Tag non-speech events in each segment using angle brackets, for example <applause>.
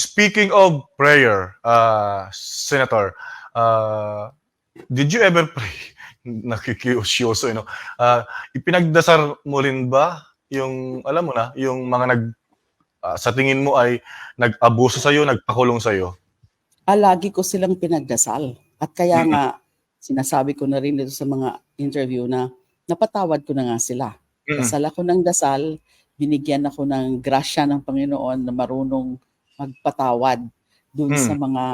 speaking of prayer, uh, Senator, uh, did you ever pray? <laughs> Nakikiusyoso, you know. Uh, ipinagdasal mo rin ba yung, alam mo na, yung mga nag, ah, sa tingin mo ay nag-abuso sa'yo, nagpakulong sa'yo? Ah, lagi ko silang pinagdasal. At kaya nga, sinasabi ko na rin dito sa mga interview na napatawad ko na nga sila. Mm. Dasal ako ng dasal, binigyan ako ng grasya ng Panginoon na marunong magpatawad dun Mm. sa mga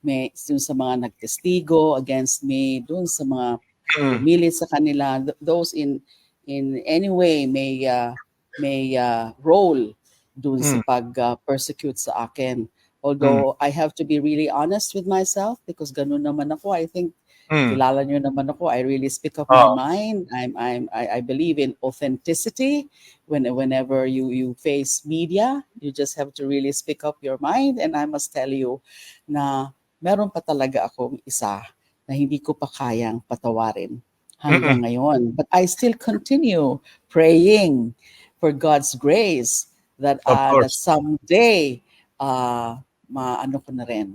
may dun sa mga nagtestigo against me, dun sa mga Mm. pumilit sa kanila, th- those in in any way may uh, may uh, role dun sa Mm. pag uh, persecute sa akin. Although I have to be really honest with myself because ganun naman ako. I think Mm. kilala nyo naman ako. I really speak up Oo. my mind. I'm I'm I, I believe in authenticity. When whenever you you face media, you just have to really speak up your mind. And I must tell you na meron pa talaga akong isa na hindi ko pa kayang patawarin hanggang ngayon. But I still continue praying for God's grace that uh, that someday uh, maano ko na rin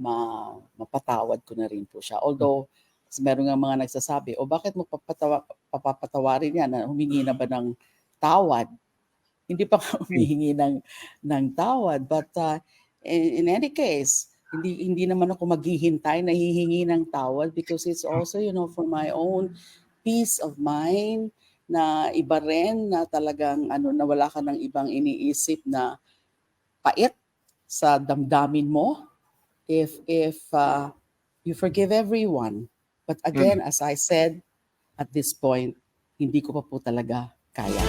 ma, mapatawad ko na rin po siya. Although, meron nga mga nagsasabi, o bakit mo papatawa, papapatawarin yan? Na Humingi na ba ng tawad? Hindi pa nga <laughs> ng, ng tawad. But uh, in, in any case, hindi hindi naman ako maghihintay na hihingi ng tawad because it's also, you know, for my own peace of mind na iba rin na talagang ano na wala ka ng ibang iniisip na pait sa damdamin mo if if uh, you forgive everyone. But again, as I said, at this point, hindi ko pa po talaga kaya.